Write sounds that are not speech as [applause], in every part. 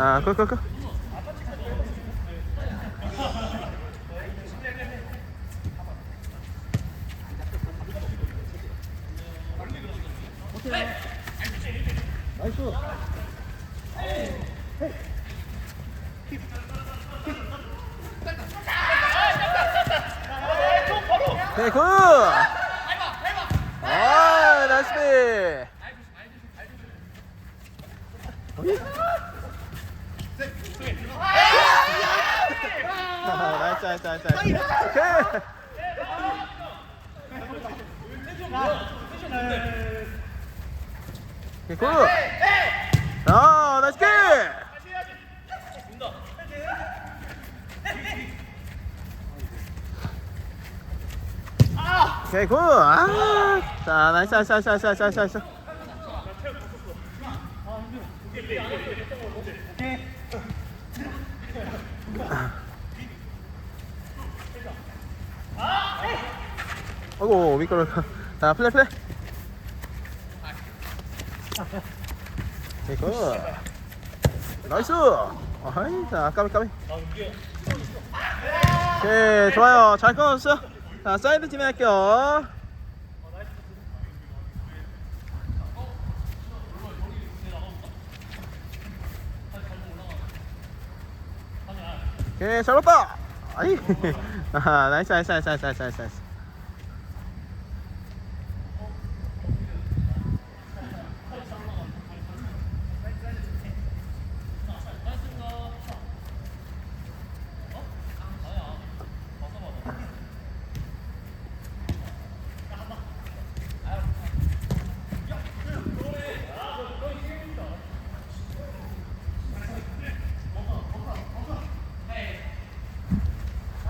아, 그, 그, 그. 나이스. 굿! 아, 나이스 나이스, 나이스, 나이스, 나이스. 오케이! 오케이, 굿! 아, 나이스 킥! 오케이 굿! 아, 자 나이스 나이스 나이스 나이스 나이스 나이스 어이구 미끄러 [laughs] 자 플레이 오케이 굿. 나이스. 어이 자 까비 까비. 오케이 좋아요. 잘 끊었어. 자 사이드 진행할게요. 오케이 잘 봤다. 아이. [laughs] 아 나이스 나이스 나이스 나이스 나이스 나이스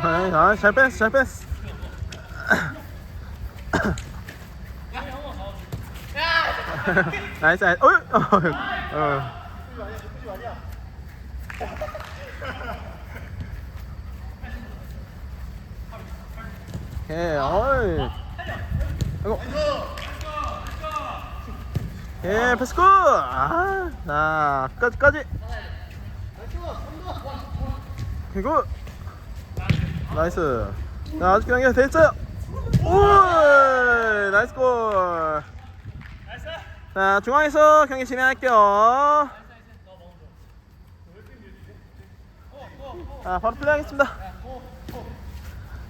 오케이 아, 잘 뺐어 잘 뺐어. [laughs] 나이스 나이스. 어이 어, 어. 오케이 어이. 아이고. 예 패스 굿. 아자 끝까지. 그리고 나이스 자 아직 경기가 됐어요 오 나이스 골 자, 중앙에서 경기 진행할게요. 자, 바로 플레이하겠습니다.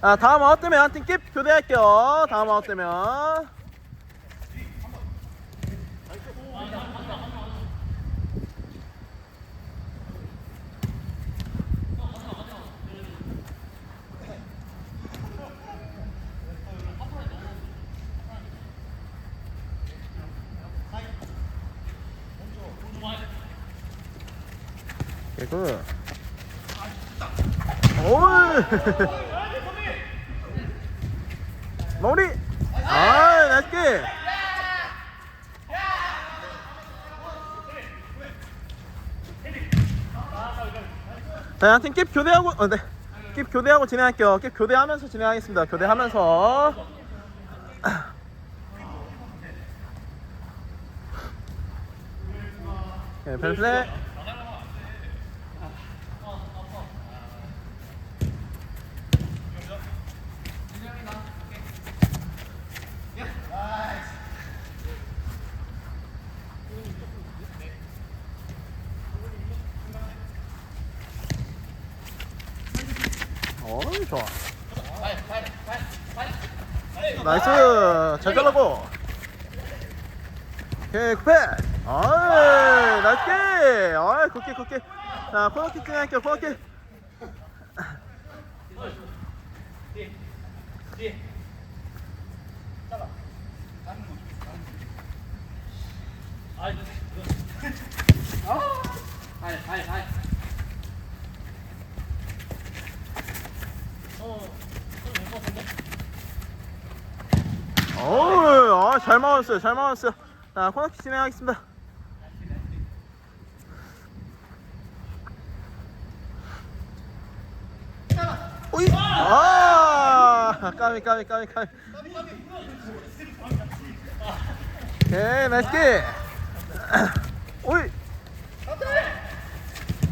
아, 다음 아웃 되면 한팀 킵 교대할게요. 다음 아웃 되면. 오이. 머리. 아, 나이스 킥. 자, 한팀 킵 교대하고, 어, 네. 킵 교대하고 진행할게요. 킵 교대하면서 진행하겠습니다. 교대하면서. 네, 벨플레. 어이 좋아 나이스. 잘 잘라고. 오케이 굿패 어이 나이스 킥. 어이 굿킥 굿킥. 자 코너킥 진행할게요 코너킥. 어이 아, 잘 막았어요 잘 막았어요. 자 코너킥 진행하겠습니다. 오이! 아 까미 까미 까미 까미 오케이 킥 오이!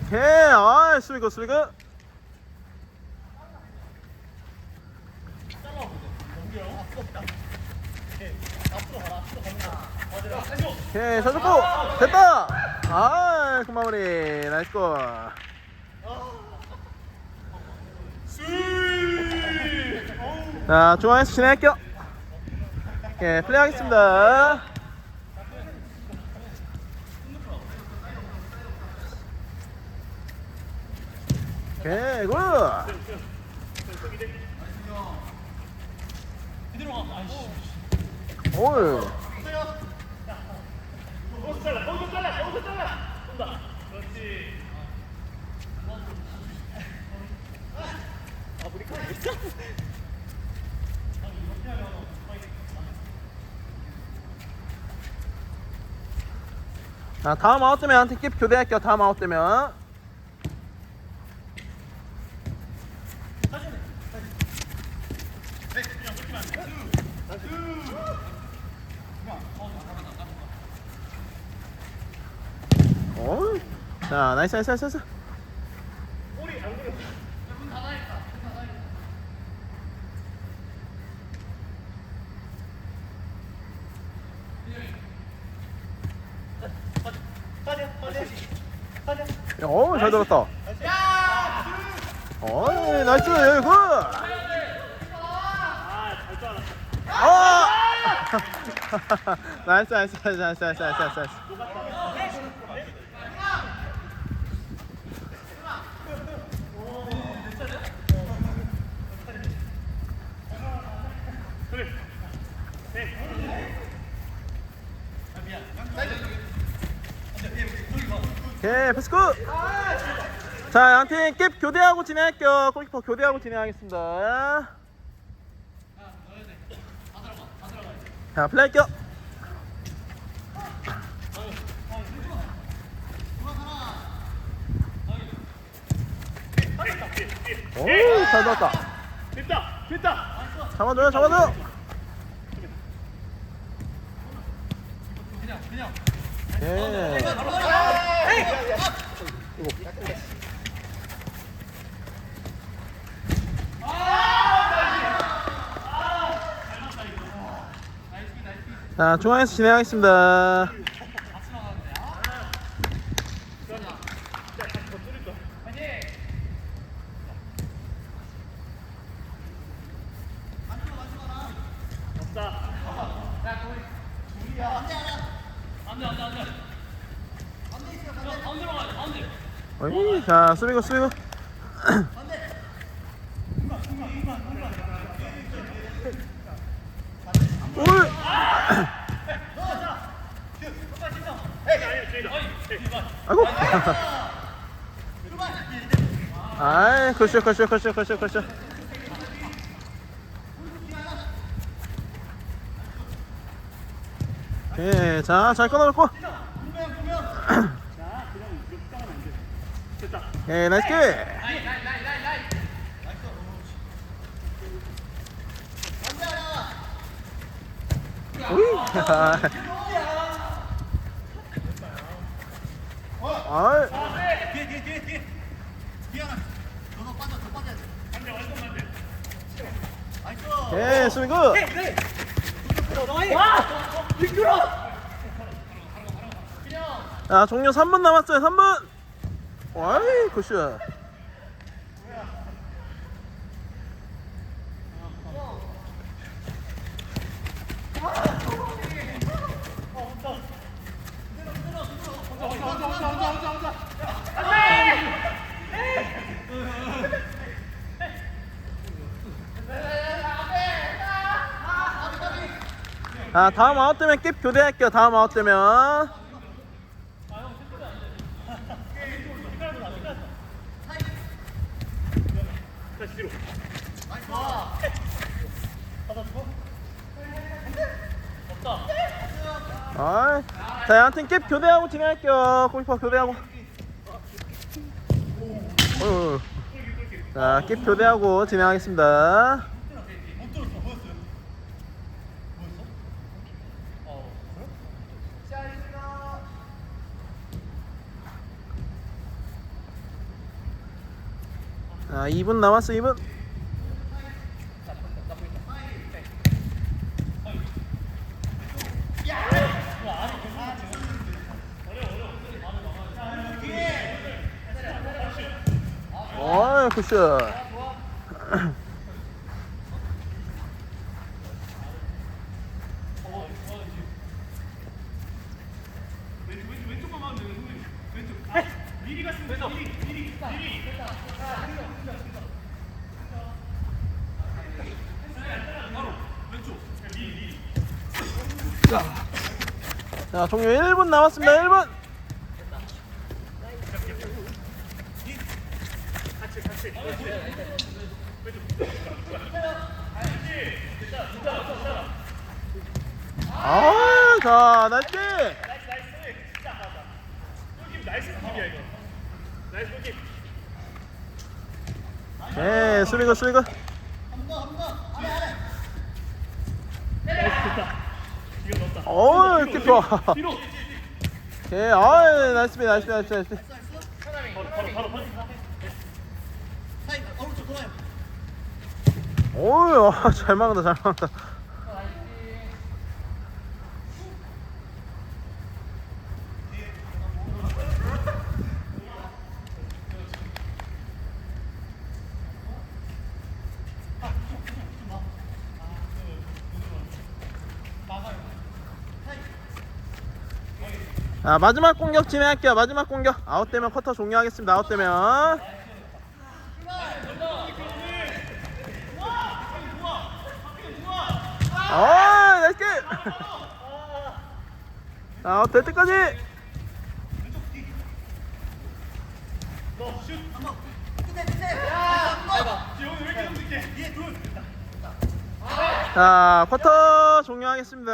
오케이 아 수비고 수비고 오케이 잘 잡고 됐다 아 그마무리 나이스 골 자, 중앙에서 진행할게요. 예, 플레이하겠습니다. 오케이, 굿! 올. 자, 다음 아웃 되면 킵 교대할게요. 다음 아웃 되면. 어? 자, 나이스, 나이스, 나이스, 나이스. 야, 어, 잘 들었다. 어, 나이스, 여기 굿. 아! [laughs] 나이스, 나이스, 나이스, 나이스, 나이스, 나이스, 나이스. 오케이, 패스 굿. 자, 양팀 깁 교대하고 진행할게요. 골키퍼 교대하고 진행하겠습니다. 자, 플레이할게요. 오, 잘 넣었다. 됐다 됐다 잡아줘요, 잡아줘요. 예. 자, 중앙에서 진행하겠습니다. 어이, 자, 수비고, 수비고. [clears throat] 올! [clears throat] 아이고. [laughs] 아이, 컷쇼, 컷쇼, 컷쇼, 컷쇼, 컷쇼. 오케이, 자, 잘 끊어놓고. [clears throat] 오케이, 나이스 킥. 아이. 뒤에 뒤에 뒤에 뒤에 뒤에 하나 너도 빠져 더 빠져야 돼 안돼 완전 안돼 나이스 오케이, 수비 굿. 자, 종료 3분 남았어요. 3분. 와이, 굿샷. 자, 다음 아웃 되면 킵 교대할게요. 다음 아웃 되면. 어이. 자, 양팀 킵 교대하고 진행할게요. 골키퍼 교대하고. 어휴. 자, 킵 교대하고 진행하겠습니다. 아 2분 남았어 2분? 어이 굿샷 자 종료. 1분 남았습니다. 1분. 아 자 나이스. 네 수비고 수비고 어우 이렇게 좋아 오케이 아이 나이스 비 나이스 비 나이스 비 나이스 비. 돌아요. 오우 아, 잘 막는다 잘 막는다 자 마지막 공격 진행할게요 마지막 공격 아웃되면 쿼터 종료하겠습니다 아웃되면 아, 나이스! [laughs] 자, 될 때까지! 자, 쿼터 종료하겠습니다.